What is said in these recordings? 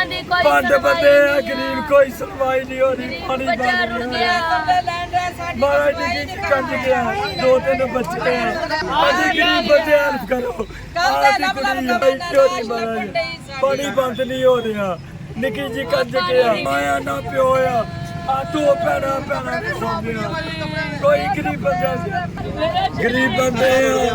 ਗਰੀਬਾਂ ਦੀ ਕੋਈ ਪੰਜ ਸੁਣਵਾਈ ਬੰਦੇ ਆ ਗਰੀਬ ਕੋਈ ਸੁਣਵਾਈ ਨਹੀਂ ਹੋ ਰਹੀ ਪਾਣੀ ਬੱਚਾ ਬੰਦ ਰੁੜ ਗਿਆ ਮਹਾਰਾਜ ਦੀ ਕੀ ਕੰਜ ਗਿਆ ਦੋ ਤਿੰਨ ਬੱਚੇ ਆ ਅਸੀਂ ਗਰੀਬ ਬੱਚੇ ਹੈਲਪ ਕਰੋ ਆਹ ਦੀ ਕੁੜੀ ਬੈਠੋ ਨਹੀਂ ਮਹਾਰਾਜ ਪਾਣੀ ਬੰਦ ਨਹੀਂ ਹੋ ਰਿਹਾ ਨਿੱਕੀ ਜੀ ਕੰਜ ਗਿਆ ਮਾਇਆ ਨਾ ਪਿਓ ਆ ਆ ਦੋ ਭੈਣਾਂ ਭੈਣਾਂ ਸੌਂਦੇ ਆ ਕੋਈ ਗਰੀਬ ਬੰਦਾ ਸੀ ਗਰੀਬ ਬੰਦੇ ਆ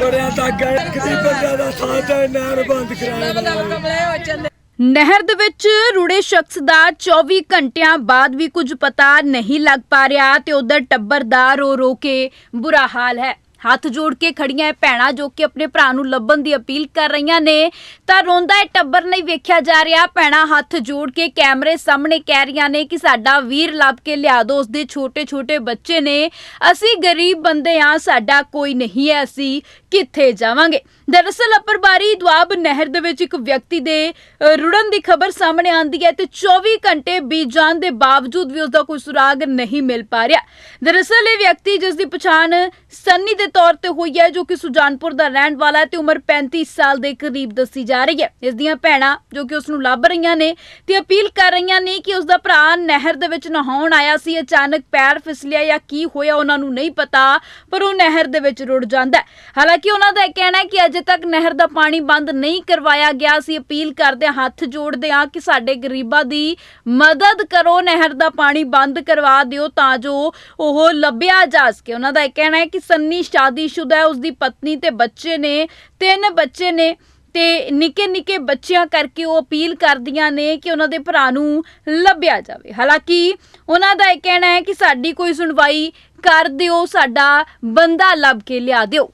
ਬੜਿਆਂ ਤੱਕ ਗਏ ਗਰੀਬ ਬੰਦਿਆਂ ਦਾ ਸਾਥ ਹੈ ਨਹਿਰ ਬੰਦ ਕਰਾਇਆ ਨਹਿਰ ਦੇ ਵਿੱਚ ਰੁੜੇ ਸ਼ਖਸ ਦਾ 24 ਘੰਟਿਆਂ ਬਾਅਦ ਵੀ ਕੁਝ ਪਤਾ ਨਹੀਂ ਲੱਗ ਪਾ ਰਿਹਾ ਤੇ ਉਧਰ ਟੱਬਰ ਦਾ ਰੋ ਰੋ ਕੇ ਬੁਰਾ ਹਾਲ ਹੈ। ਹੱਥ ਜੋੜ ਕੇ ਖੜੀਆਂ ਇਹ ਭੈਣਾਂ ਜੋ ਕਿ ਆਪਣੇ ਭਰਾ ਨੂੰ ਲੱਭਣ ਦੀ ਅਪੀਲ ਕਰ ਰਹੀਆਂ ਨੇ। ਤਾਂ ਰੋਂਦਾ ਇਹ ਟੱਬਰ ਨਹੀਂ ਵੇਖਿਆ ਜਾ ਰਿਹਾ। ਭੈਣਾਂ ਹੱਥ ਜੋੜ ਕੇ ਕੈਮਰੇ ਸਾਹਮਣੇ ਕਹਿ ਰਹੀਆਂ ਨੇ ਕਿ ਸਾਡਾ ਵੀਰ ਲੱਭ ਕੇ ਲਿਆ ਦਿਓ ਉਸਦੇ ਛੋਟੇ ਛੋਟੇ ਬੱਚੇ ਨੇ। ਅਸੀਂ ਗਰੀਬ ਬੰਦੇ ਆ ਸਾਡਾ ਕੋਈ ਨਹੀਂ ਹੈ, ਅਸੀਂ ਕਿੱਥੇ ਜਾਵਾਂਗੇ? ਦਰਅਸਲ ਅਪਰਬਾਰੀ ਦੁਆਬ ਨਹਿਰ ਦੇ ਵਿੱਚ ਇੱਕ ਵਿਅਕਤੀ ਦੇ ਰੁੜਨ ਦੀ ਖਬਰ ਸਾਹਮਣੇ ਆਂਦੀ ਹੈ ਤੇ 24 ਘੰਟੇ ਬੀਤ ਜਾਣ ਦੇ ਬਾਵਜੂਦ ਵੀ ਉਸ ਦਾ ਕੋਈ ਸੁਰਾਗ ਨਹੀਂ ਮਿਲ ਪਾ ਰਿਹਾ। ਦਰਅਸਲ ਇਹ ਵਿਅਕਤੀ ਜਿਸ ਦੀ ਪਛਾਣ ਸੰਨੀ ਦੇ ਤੌਰ ਤੇ ਹੋਈ ਹੈ ਜੋ ਕਿ ਸੁਜਾਨਪੁਰ ਦਾ ਰਹਿਣ ਵਾਲਾ ਹੈ ਤੇ ਉਮਰ 35 ਸਾਲ ਦੇ ਕਰੀਬ ਦੱਸੀ ਜਾ ਰਹੀ ਹੈ। ਇਸ ਦੀਆਂ ਭੈਣਾਂ ਜੋ ਕਿ ਉਸ ਨੂੰ ਲੱਭ ਰਹੀਆਂ ਨੇ ਤੇ ਅਪੀਲ ਕਰ ਰਹੀਆਂ ਨੇ ਕਿ ਉਸ ਦਾ ਭਰਾ ਨਹਿਰ ਦੇ ਵਿੱਚ ਨਹਾਉਣ ਆਇਆ ਸੀ। ਅਚਾਨਕ ਪੈਰ ਫਿਸਲਿਆ ਜਾਂ ਕੀ ਹੋਇਆ ਉਹਨਾਂ ਨੂੰ ਨਹੀਂ ਪਤਾ ਪਰ ਉਹ ਨਹਿਰ ਦੇ ਵਿੱਚ ਰੁੜ ਜਾਂਦਾ ਹਾਲਾਂਕਿ ਉਹਨਾਂ ਦਾ ਇਹ ਕਹਿਣਾ ਹੈ ਕਿ ਅਜੇ ਤੱਕ ਨਹਿਰ ਦਾ ਪਾਣੀ ਬੰਦ ਨਹੀਂ ਕਰਵਾਇਆ ਗਿਆ। ਸੀ ਅਪੀਲ ਕਰਦੇ ਹਾਂ, ਹੱਥ ਜੋੜਦੇ ਹਾਂ ਕਿ ਸਾਡੇ ਗਰੀਬਾਂ ਦੀ ਮਦਦ ਕਰੋ ਨਹਿਰ ਦਾ ਪਾਣੀ ਬੰਦ ਕਰਵਾ ਦਿਓ ਤਾਂ ਜੋ ਉਹ ਲੱਭਿਆ ਜਾ ਸਕੇ। ਉਹਨਾਂ ਦਾ ਇਹ ਕਹਿਣਾ ਹੈ ਕਿ ਸੰਨੀ ਸ਼ਾਦੀशुदा ਹੈ ਉਸ ਦੀ ਪਤਨੀ ਤੇ ਬੱਚੇ ਨੇ ਤਿੰਨ ਬੱਚੇ ਨੇ ਤੇ ਨਿੱਕੇ ਨਿੱਕੇ ਬੱਚਿਆਂ ਕਰਕੇ ਉਹ ਅਪੀਲ ਕਰਦੀਆਂ ਨੇ ਕਿ ਉਹਨਾਂ ਦੇ ਭਰਾ ਨੂੰ ਲੱਭਿਆ ਜਾਵੇ। ਹਾਲਾਂਕਿ ਉਹਨਾਂ ਦਾ ਇਹ ਕਹਿਣਾ ਹੈ ਕਿ ਸਾਡੀ ਕੋਈ ਸੁਣਵਾਈ ਕਰ ਦਿਓ ਸਾਡਾ ਬੰਦਾ ਲੱਭ ਕੇ ਲਿਆ ਦਿਓ।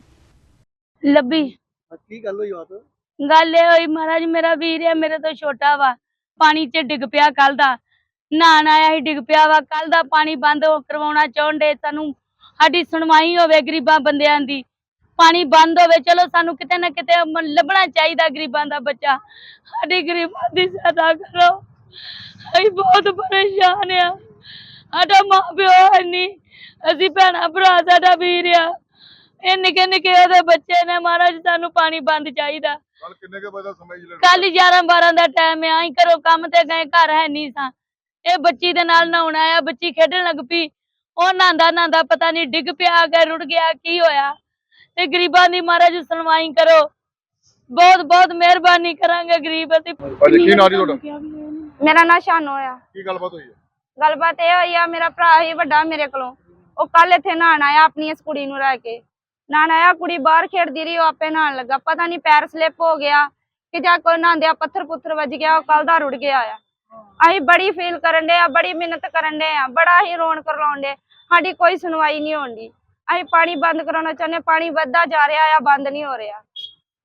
ਲੱਭੀ। ਕੀ ਗੱਲ ਹੋਈ ਬਾਤ? ਗੱਲ ਇਹ ਹੋਈ ਮਹਾਰਾਜ ਮੇਰਾ ਵੀਰ ਹੈ ਮੇਰੇ ਤੋਂ ਛੋਟਾ ਵਾ ਪਾਣੀ 'ਚ ਡਿੱਗ ਪਿਆ ਕੱਲ ਦਾ। ਨਹਾਣ ਆਇਆ ਸੀ ਡਿੱਗ ਪਿਆ ਵਾ ਕੱਲ ਦਾ ਪਾਣੀ ਬੰਦ ਹੋ- ਕਰਵਾਉਣਾ ਚਾਹੁੰਦੇ ਸਾਨੂੰ ਸਾਡੀ ਸੁਣਵਾਈ ਹੋਵੇ ਗਰੀਬਾਂ ਬੰਦਿਆਂ ਦੀ ਪਾਣੀ ਬੰਦ ਹੋਵੇ ਚਲੋ ਸਾਨੂੰ ਕਿਤੇ ਨਾ ਕਿਤੇ ਲੱਭਣਾ ਚਾਹੀਦਾ ਗਰੀਬਾਂ ਦਾ ਬੱਚਾ। ਸਾਡੀ ਗਰੀਬਾਂ ਦੀ ਸਹਾਇਤਾ ਕਰੋ। ਅਸੀਂ ਬਹੁਤ ਪਰੇਸ਼ਾਨ ਆ। ਸਾਡਾ ਮਾਂ ਪਿਓ ਹੈ ਨਹੀਂ ਅਸੀਂ ਭੈਣਾਂ ਭਰਾ ਸਾਡਾ ਵੀਰ ਆ। ਇਹ ਨਿੱਕੇ ਨਿੱਕੇ ਉਹਦੇ ਬੱਚੇ ਨੇ ਮਹਾਰਾਜ ਸਾਨੂੰ ਪਾਣੀ ਬੰਦ ਚਾਹੀਦਾ। ਕੱਲ ਕਿੰਨੇ ਕੇ ਵਜੇ ਦਾ ਸਮਾਂ ਜੀ ਕੱਲ 11 12 ਦਾ ਟਾਈਮ ਆ ਅਸੀਂ ਘਰੋਂ ਕੰਮ ਤੇ ਗਏ ਘਰ ਹੈ ਨਹੀਂ ਸਾਂ। ਇਹ ਬੱਚੀ ਦੇ ਨਾਲ ਨਹਾਉਣ ਆਇਆ ਬੱਚੀ ਖੇਡਣ ਲੱਗ ਪਈ। ਉਹ ਨਹਾਂਦਾ ਨਹਾਂਦਾ ਪਤਾ ਨਹੀਂ ਡਿੱਗ ਪਿਆ ਕਿ ਰੁੜ ਗਿਆ ਕੀ ਹੋਇਆ? ਤੇ ਗਰੀਬਾਂ ਦੀ ਮਹਾਰਾਜ ਸੁਣਵਾਈ ਕਰੋ। ਬਹੁਤ ਬਹੁਤ ਮਿਹਰਬਾਨੀ ਕਰਾਂਗੇ ਗਰੀਬ ਅਸੀਂ ਹਾਂਜੀ ਕੀ ਨਾਂ ਜੀ ਤੁਹਾਡਾ? ਮੇਰਾ ਨਾਂ ਸ਼ਾਨੋ ਆ। ਕੀ ਗੱਲਬਾਤ ਹੋਈ ਹੈ? ਗੱਲਬਾਤ ਇਹ ਹੋਈ ਆ ਮੇਰਾ ਭਰਾ ਹੀ ਵੱਡਾ ਮੇਰੇ ਕੋਲੋਂ। ਉਹ ਕੱਲ ਇੱਥੇ ਨਹਾਣ ਆਇਆ ਆਪਣੀ ਇਸ ਕੁੜੀ ਨੂੰ ਲੈ ਕੇ। ਨਹਾਣ ਆਇਆ ਕੁੜੀ ਬਾਹਰ ਖੇਡਦੀ ਰਹੀ ਉਹ ਆਪੇ ਨਹਾਣ ਲੱਗਾ। ਪਤਾ ਨਹੀਂ ਪੈਰ ਸਲਿੱਪ ਹੋ ਗਿਆ ਕਿ ਜਾਂ ਕੋਈ ਨਹਾਉਂਦਿਆ ਪੱਥਰ ਪੁੱਥਰ ਵੱਜ ਗਿਆ ਉਹ ਕੱਲ ਦਾ ਰੁੜ ਗਿਆ ਆ ਅਸੀਂ ਬੜੀ ਫੀਲ ਕਰਨ ਦੇ ਆ ਬੜੀ ਮਿਹਨਤ ਕਰਨ ਦੇ ਆ ਬੜਾ ਹੀ ਰੋਣ ਕਰਵਾਉਣ ਦੇ ਸਾਡੀ ਕੋਈ ਸੁਣਵਾਈ ਨਹੀਂ ਹੁੰਦੀ ਅਸੀਂ ਪਾਣੀ ਬੰਦ ਕਰਾਉਣਾ ਚਾਹੁੰਦੇ ਪਾਣੀ ਵੱਧਦਾ ਜਾ ਰਿਹਾ ਆ ਬੰਦ ਨਹੀਂ ਹੋ ਰਿਹਾ।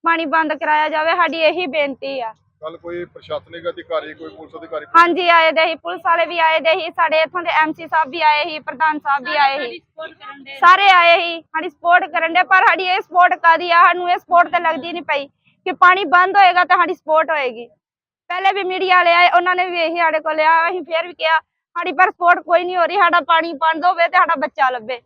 ਪਾਣੀ ਬੰਦ ਕਰਾਇਆ ਜਾਵੇ ਸਾਡੀ ਇਹੀ ਬੇਨਤੀ ਆ। ਕੱਲ ਕੋਈ ਪ੍ਰਸ਼ਾਸਨਿਕ ਅਧਿਕਾਰੀ ਕੋਈ ਪੁਲਿਸ ਅਧਿਕਾਰੀ ਹਾਂਜੀ ਆਏ ਦੇ ਸੀ ਪੁਲਿਸ ਵਾਲੇ ਵੀ ਆਏ ਦੇ ਸੀ ਸਾਡੇ ਇੱਥੋਂ ਦੇ ਐਮਸੀ ਸਾਹਿਬ ਵੀ ਆਏ ਸੀ ਪ੍ਰਧਾਨ ਸਾਹਿਬ ਵੀ ਆਏ ਸੀ। ਸਾਰੇ ਆਏ ਸੀ ਸਾਡੀ ਸਪੋਰਟ ਕਰਨ ਦੇ ਪਰ ਸਾਡੀ ਇਹ ਸਪੋਰਟ ਕਾਦੀ ਆ? ਸਾਨੂੰ ਇਹ ਸਪੋਰਟ ਤੇ ਲੱਗਦੀ ਨਹੀਂ ਪਈ ਕਿ ਪਾਣੀ ਬੰਦ ਹੋਏਗਾ ਤਾਂ ਸਾਡੀ ਸਪੋਰਟ ਹੋਏਗੀ। ਪਹਿਲੇ ਵੀ ਮੀਡੀਆ ਵਾਲੇ ਆਏ, ਉਹਨਾਂ ਨੇ ਵੀ ਇਹੀ ਸਾਡੇ ਕੋਲ ਆ, ਅਸੀਂ ਫੇਰ ਵੀ ਕਿਹਾ, ਸਾਡੀ ਪਰ ਸਪੋਰਟ ਕੋਈ ਨਹੀਂ ਹੋ ਰਹੀ, ਸਾਡਾ ਪਾਣੀ ਬੰਦ ਹੋਵੇ ਤੇ ਸਾਡਾ ਬੱਚਾ ਲੱਭੇ।